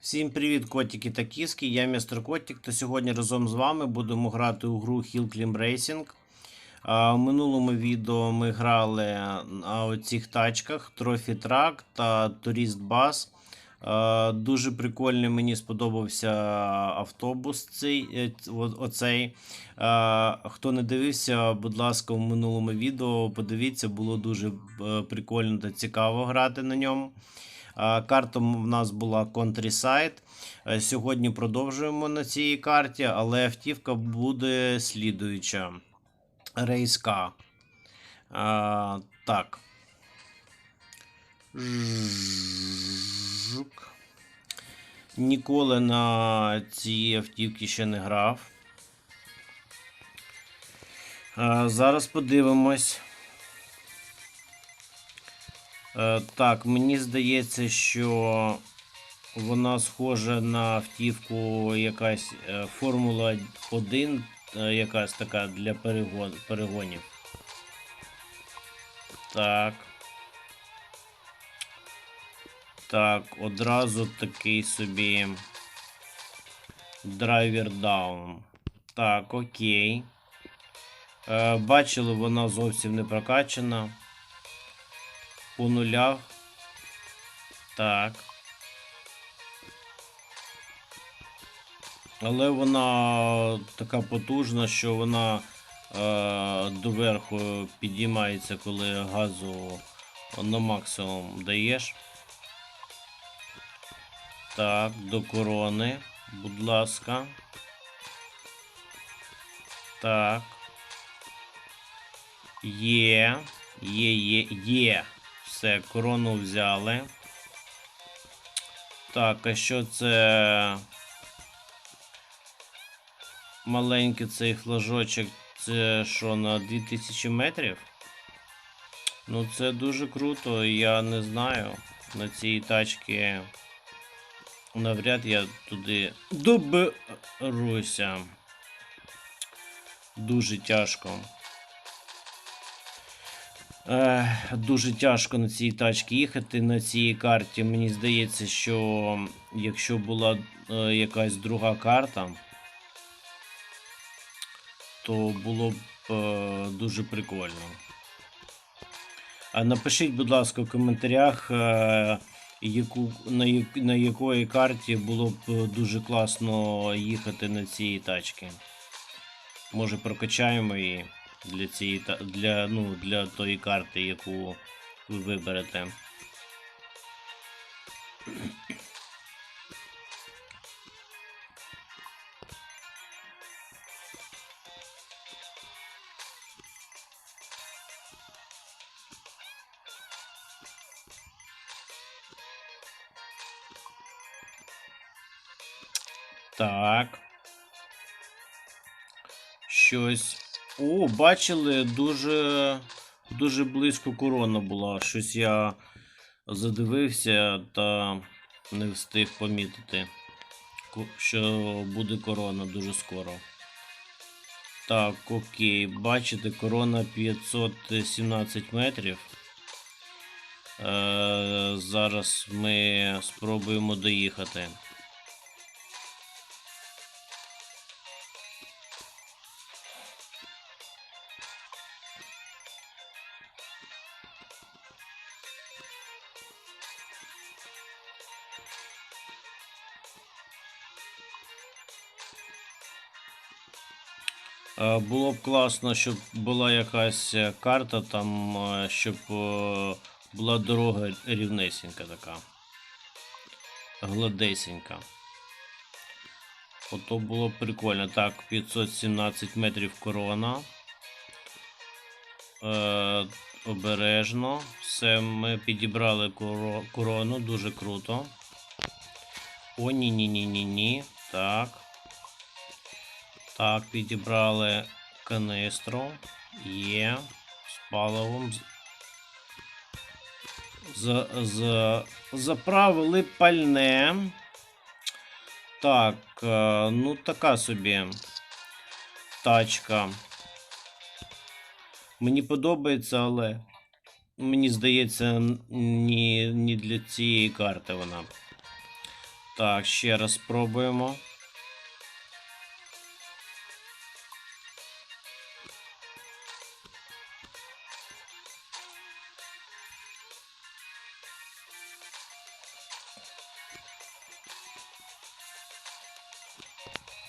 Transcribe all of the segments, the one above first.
Всім привіт, котики та кіски. Я містер Котик, та сьогодні разом з вами будемо грати у гру Hill Climb Racing. В минулому відео ми грали на оцих тачках Trophy Truck та Tourist Bus. Дуже прикольний, мені сподобався автобус цей, е, оцей. Хто не дивився, будь ласка, в минулому відео подивіться, було дуже е, прикольно та цікаво грати на ньому. Карта в нас була Countryside. Е, Сьогодні продовжуємо на цій карті, але автівка буде слідуюча. Рейска. Так. Жук. Ніколи на цій автівці ще не грав. Зараз подивимось. Е, Так, мені здається, що вона схожа на автівку якась е, Формула 1, е, якась така для перегон, перегонів. Так. Так, одразу такий собі драйвер даун. Так, окей. Бачили, вона зовсім не прокачана по нулях. Так. Але вона така потужна, що вона е, доверху підіймається, коли газу на максимум даєш. Так, до корони, будь ласка. Так. Є. Є, є, є. Все, корону взяли. Так, а що це? Маленький цей флажочок, це що, на 2000 метрів? Ну, це дуже круто, я не знаю. На цій тачці навряд я туди доберуся. Дуже тяжко. Е, дуже тяжко на цій тачці їхати на цій карті. Мені здається, що якщо була е, якась друга карта, то було б е, дуже прикольно. Напишіть, будь ласка, в коментарях, яку, на, на якої карті було б дуже класно їхати на цій тачці. Може прокачаємо її для цієї для, ну, для тої карти, яку ви виберете. Так. Щось. О, бачили, дуже, дуже близько корона була. Щось я задивився та не встиг помітити, що буде корона дуже скоро. Так, окей, бачите, корона 517 метрів. Е, зараз ми спробуємо доїхати. Було б класно, щоб була якась е, карта, там, е, щоб е, була дорога рівнесенька така. Гладесенька. Ото було б прикольно. Так, 517 метрів корона. Е, обережно. Все, ми підібрали корону, дуже круто. О, ні, ні, ні, ні, ні. Так. Так, підібрали канистру. Є. З паливом. З- З, заправили пальне. Так, е, ну така собі тачка. Мені подобається, але мені здається, ні, ні для цієї карти вона. Так, ще раз спробуємо.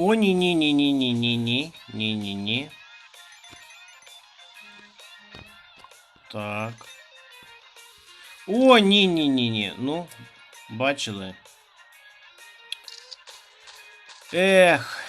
О, ні-ні-ні-ні-не-не-не, Ні-ні-ні. Так. О, ні-ні-не-ні. Ну, бачили. Ех.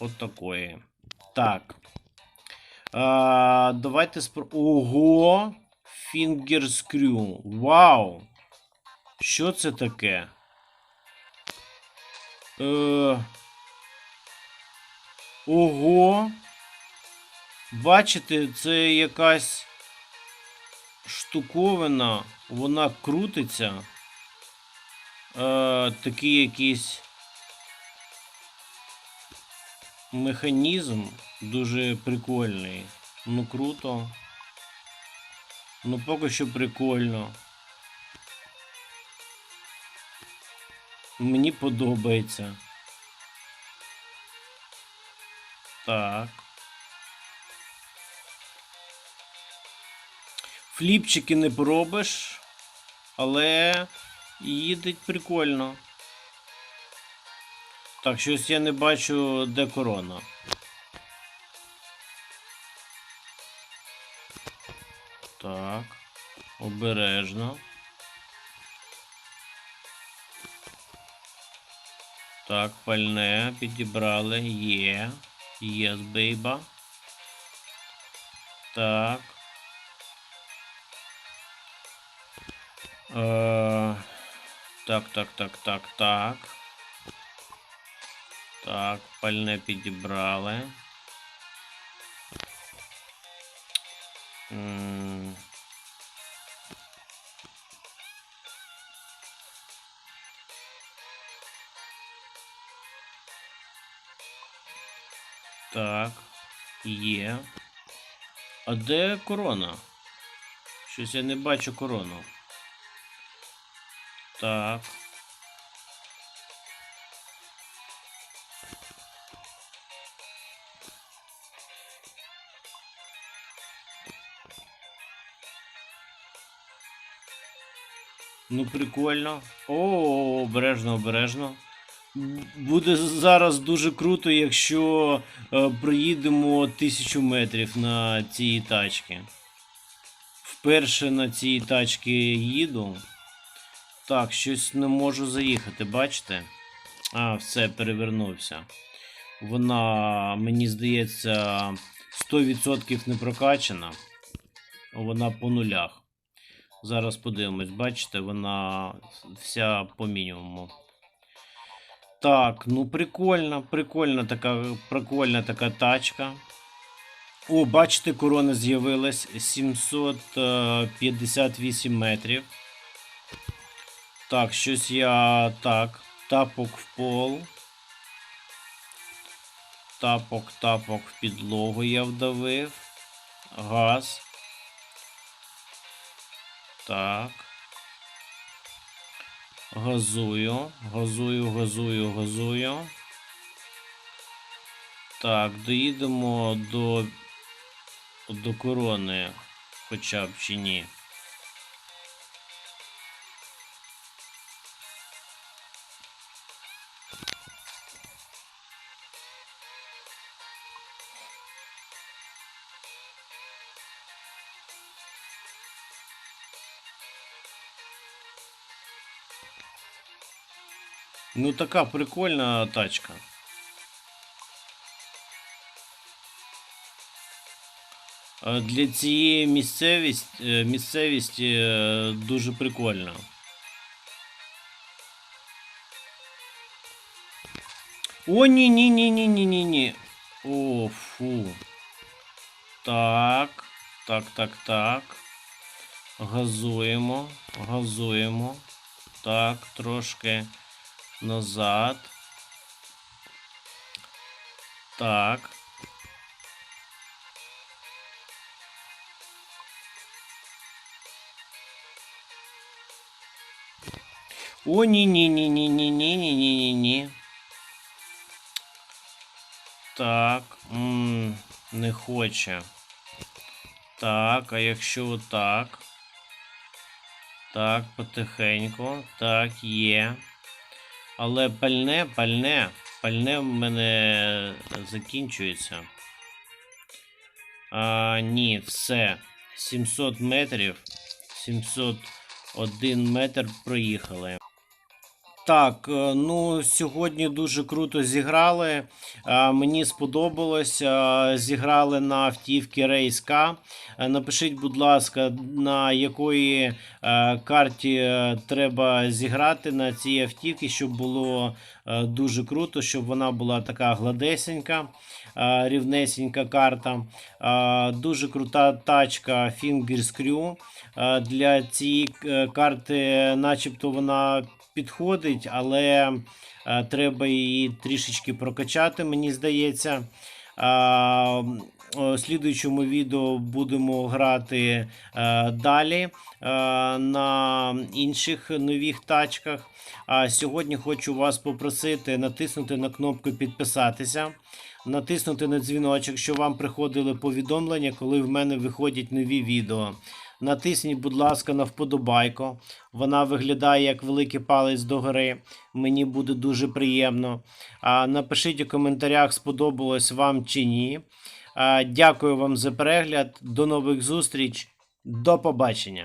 От такої. Так. А, Давайте спро... Ого! Фінгерскрю. Вау! Що це таке? Е... Ого. Бачите, це якась штуковина, вона крутиться. Е, такий якийсь механізм дуже прикольний. Ну круто. Ну поки що прикольно. Мені подобається. Так. Фліпчики не поробиш, але їдеть прикольно. Так, щось я не бачу, де корона. Так, обережно. Так, пальне підібрали. Є. Є бейба. Так. Е, так, так, так, так, так. Так, пальне підібрали. М, Так, є. А де корона? Щось я не бачу корону. Так. Ну, прикольно. О, обережно, обережно. Буде зараз дуже круто, якщо е, проїдемо тисячу метрів на цій тачці. Вперше на цій тачці їду. Так, щось не можу заїхати, бачите? А, все, перевернувся. Вона, мені здається, 100% не прокачана. Вона по нулях. Зараз подивимось, бачите, вона вся по мінімуму. Так, ну прикольно, прикольна така, прикольна така тачка. О, бачите, корона з'явилась 758 метрів. Так, щось я. Так, тапок в пол. Тапок, тапок в підлогу я вдавив. Газ. Так. Газую, газую, газую, газую. Так, доїдемо до, до корони, хоча б чи ні. Ну така прикольна тачка. Для цієї місцевість, е, місцевісті е, дуже прикольно. О, ні, ні, ні, ні, ні, ні, ні. О, фу. Так. Так, так, так. Газуємо, газуємо. Так, трошки назад. Так. О, ні, ні, ні, ні, ні, ні, ні, ні, ні, ні. Так. м, не хоче. Так, а якщо отак. Так, потихеньку. Так, є. Але пальне, пальне, пальне в мене закінчується. А, ні, все. 700 метрів. 701 метр проїхали. Так, е, ну сьогодні дуже круто зіграли. Е, Мені сподобалось. е, Зіграли на автівки Рейс К. Е, Напишіть, будь ласка, на якої карті треба зіграти на цій автівці, щоб було дуже круто, щоб вона була така гладесенька, рівнесенька карта. Дуже крута тачка Fingers Crew. Для цієї карти, начебто, вона підходить, але е, треба її трішечки прокачати, мені здається. У слідуючому відео будемо грати е, далі е, на інших нових тачках. А сьогодні хочу вас попросити натиснути на кнопку підписатися, натиснути на дзвіночок, щоб вам приходили повідомлення, коли в мене виходять нові відео. Натисніть, будь ласка, на вподобайку. Вона виглядає як великий палець догори. Мені буде дуже приємно. Напишіть у коментарях, сподобалось вам чи ні. Дякую вам за перегляд. До нових зустріч. До побачення.